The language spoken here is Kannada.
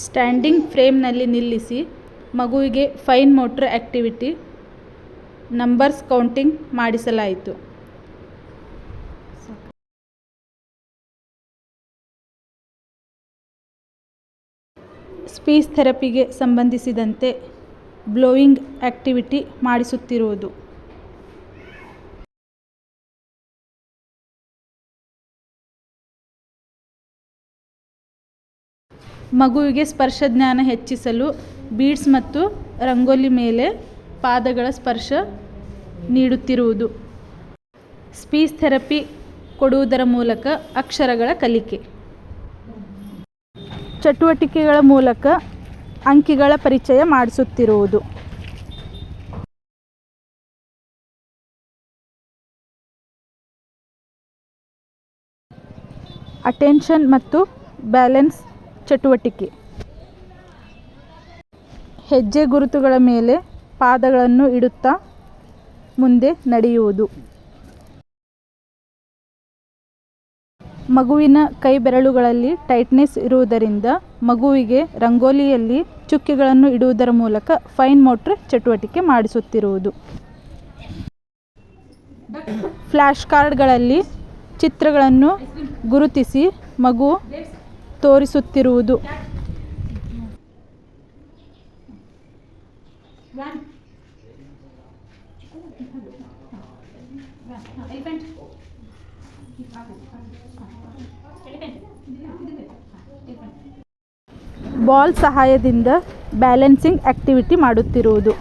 ಸ್ಟ್ಯಾಂಡಿಂಗ್ ಫ್ರೇಮ್ನಲ್ಲಿ ನಿಲ್ಲಿಸಿ ಮಗುವಿಗೆ fine motor activity numbers counting ಮಾಡಿಸಲಾಯಿತು. Speech ಥೆರಪಿಗೆ ಸಂಬಂಧಿಸಿದಂತೆ ಬ್ಲೋಯಿಂಗ್ ಆ್ಯಕ್ಟಿವಿಟಿ ಮಾಡಿಸುತ್ತಿರುವುದು. ಮಗುವಿಗೆ ಸ್ಪರ್ಶ ಜ್ಞಾನ ಹೆಚ್ಚಿಸಲು ಬೀಡ್ಸ್ ಮತ್ತು ರಂಗೋಲಿ ಮೇಲೆ ಪಾದಗಳ ಸ್ಪರ್ಶ ನೀಡುತ್ತಿರುವುದು. ಸ್ಪೀಚ್ ಥೆರಪಿ ಕೊಡುವುದರ ಮೂಲಕ ಅಕ್ಷರಗಳ ಕಲಿಕೆ. ಚಟುವಟಿಕೆಗಳ ಮೂಲಕ ಅಂಕಿಗಳ ಪರಿಚಯ ಮಾಡಿಸುತ್ತಿರುವುದು. ಅಟೆನ್ಷನ್ ಮತ್ತು ಬ್ಯಾಲೆನ್ಸ್ ಚಟುವಟಿಕೆ. ಹೆಜ್ಜೆ ಗುರುತುಗಳ ಮೇಲೆ ಪಾದಗಳನ್ನು ಇಡುತ್ತಾ ಮುಂದೆ ನಡೆಯುವುದು. ಮಗುವಿನ ಕೈ ಬೆರಳುಗಳಲ್ಲಿ ಟೈಟ್ನೆಸ್ ಇರುವುದರಿಂದ ಮಗುವಿಗೆ ರಂಗೋಲಿಯಲ್ಲಿ ಚುಕ್ಕೆಗಳನ್ನು ಇಡುವುದರ ಮೂಲಕ ಫೈನ್ ಮೋಟ್ರ್ ಚಟುವಟಿಕೆ ಮಾಡಿಸುತ್ತಿರುವುದು. ಫ್ಲ್ಯಾಶ್ ಕಾರ್ಡ್ಗಳಲ್ಲಿ ಚಿತ್ರಗಳನ್ನು ಗುರುತಿಸಿ ಮಗು ತೋರಿಸುತ್ತಿರುವುದು. ಬಾಲ್ ಸಹಾಯದಿಂದ ಬ್ಯಾಲೆನ್ಸಿಂಗ್ ಆಕ್ಟಿವಿಟಿ ಮಾಡುತ್ತಿರುವುದು.